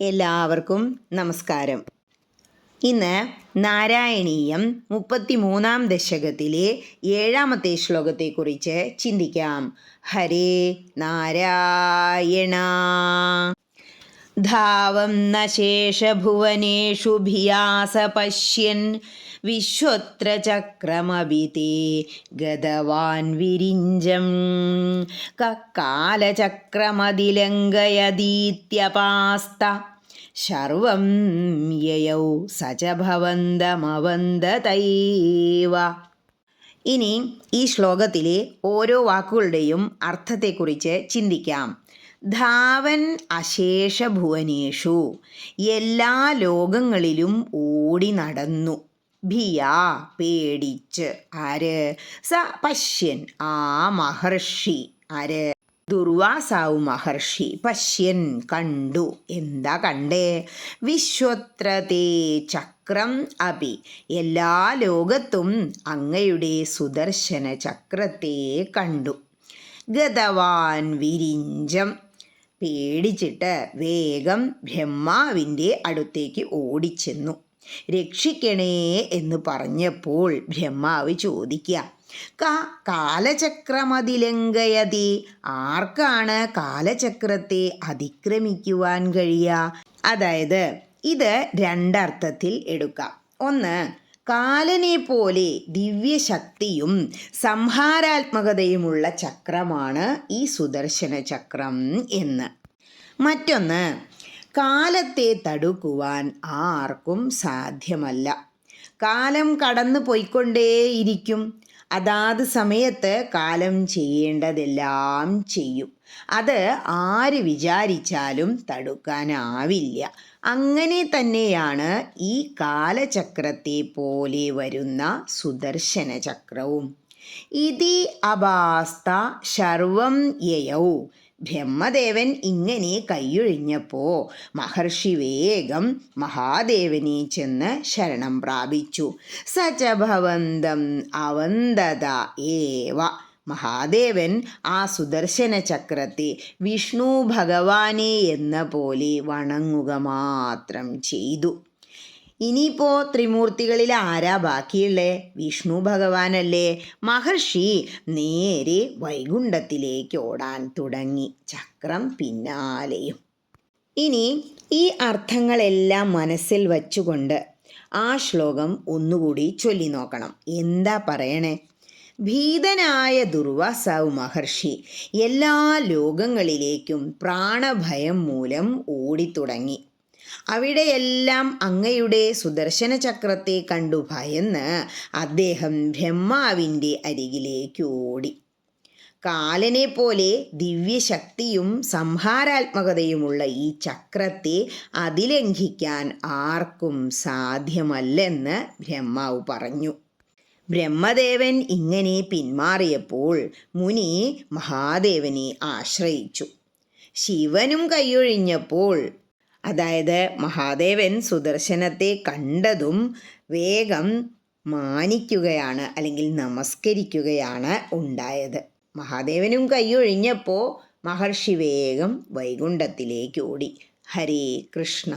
എല്ലാവർക്കും നമസ്കാരം. ഇന്ന് നാരായണീയം മുപ്പത്തിമൂന്നാം ദശകത്തിലെ ഏഴാമത്തെ ശ്ലോകത്തെക്കുറിച്ച് ചിന്തിക്കാം. ഹരേ നാരായണ. ധാവം നശേഷഭുവനേഷു ശേഷഭുവനേഷു ഭിയാസ പശ്യൻ വിശ്വത്ര ചക്രമവിതേ ഗതവാൻ വിരിഞ്ചം. കക്കാലചക്രമതിലങ്കയതീത്യപാസ്ത. ശർവം യയൗ സച ഭവന്തമവന്തതൈവ ഇനി ഈ ശ്ലോകത്തിലെ ഓരോ വാക്കുകളുടെയും അർത്ഥത്തെക്കുറിച്ച് ചിന്തിക്കാം. ധാവൻ അശേഷ ഭുവനേഷു എല്ലാ ലോകങ്ങളിലും ഓടി നടന്നു. ഭിയാ പേടിച്ച് ആര് സ പശ്യൻ ആ മഹർഷി ആര് ദുർവാസാവു മഹർഷി പശ്യൻ കണ്ടു. എന്താ കണ്ടേ? വിശ്വത്രതേ ചക്രം അപി എല്ലാ ലോകത്തും അങ്ങയുടെ സുദർശന ചക്രത്തെ കണ്ടു. ഗതവാൻ വിരിഞ്ചം പേടിച്ചിട്ട് വേഗം ബ്രഹ്മാവിന്റെ അടുത്തേക്ക് ഓടിച്ചെന്നു. രക്ഷിക്കണേ എന്ന് പറഞ്ഞപ്പോൾ ബ്രഹ്മാവ് ചോദിക്കുക കാ കാലചക്രമതിലങ്കയതി ആർക്കാണ് കാലചക്രത്തെ അതിക്രമിക്കുവാൻ കഴിയുക അതായത് ഇത് രണ്ടർത്ഥത്തിൽ എടുക്കാം. ഒന്ന് കാലനെ പോലെ ദിവ്യശക്തിയും സംഹാരാത്മകതയുമുള്ള ചക്രമാണ് ഈ സുദർശന ചക്രം എന്ന്. മറ്റൊന്ന് കാലത്തെ തടുക്കുവാൻ ആർക്കും സാധ്യമല്ല. കാലം കടന്നു പോയിക്കൊണ്ടേയിരിക്കും. അതാത് സമയത്ത് കാലം ചെയ്യേണ്ടതെല്ലാം ചെയ്യും. അത് ആര് വിചാരിച്ചാലും തടുക്കാനാവില്ല. അങ്ങനെ തന്നെയാണ് ഈ കാലചക്രത്തെ പോലെ വരുന്ന സുദർശന ചക്രവും. ഇതി അബാസ്ത ശർവം യയൗ. ബ്രഹ്മദേവൻ ഇങ്ങനെ കൈയൊഴിഞ്ഞപ്പോൾ മഹർഷി വേഗം മഹാദേവനെ ചെന്ന് ശരണം പ്രാപിച്ചു. സച ഭവന്തം അവന്തത ഏവ. മഹാദേവൻ ആ സുദർശന ചക്രത്തെ വിഷ്ണു ഭഗവാനെ എന്ന പോലെ വണങ്ങുക മാത്രം ചെയ്തു. ഇനിയിപ്പോൾ ത്രിമൂർത്തികളിൽ ആരാ ബാക്കിയുള്ളേ? വിഷ്ണു ഭഗവാനല്ലേ? മഹർഷി നേരെ വൈകുണ്ഠത്തിലേക്ക് ഓടാൻ തുടങ്ങി. ചക്രം പിന്നാലെയും. ഇനി ഈ അർത്ഥങ്ങളെല്ലാം മനസ്സിൽ വച്ചുകൊണ്ട് ആ ശ്ലോകം ഒന്നുകൂടി ചൊല്ലി നോക്കണം. എന്താ പറയണേ? ഭീതനായ ദുർവാസാവ് മഹർഷി എല്ലാ ലോകങ്ങളിലേക്കും പ്രാണഭയം മൂലം ഓടിത്തുടങ്ങി. അവിടെയെല്ലാം അങ്ങയുടെ സുദർശന ചക്രത്തെ കണ്ടു ഭയന്ന് അദ്ദേഹം ബ്രഹ്മാവിന്റെ അരികിലേക്ക് ഓടി. കാലനെ പോലെ ദിവ്യശക്തിയും സംഹാരാത്മകതയുമുള്ള ഈ ചക്രത്തെ അതിലംഘിക്കാൻ ആർക്കും സാധ്യമല്ലെന്ന് ബ്രഹ്മാവ് പറഞ്ഞു. ബ്രഹ്മദേവൻ ഇങ്ങനെ പിന്മാറിയപ്പോൾ മുനി മഹാദേവനെ ആശ്രയിച്ചു. ശിവനും കൈയൊഴിഞ്ഞപ്പോൾ അതായത് മഹാദേവൻ സുദർശനത്തെ കണ്ടതും വേഗം മാനിക്കുകയാണ് അല്ലെങ്കിൽ നമസ്കരിക്കുകയാണ് ഉണ്ടായത്. മഹാദേവനും കൈയൊഴിഞ്ഞപ്പോൾ മഹർഷി വേഗം വൈകുണ്ഠത്തിലേക്ക് ഓടി. ഹരേ കൃഷ്ണ.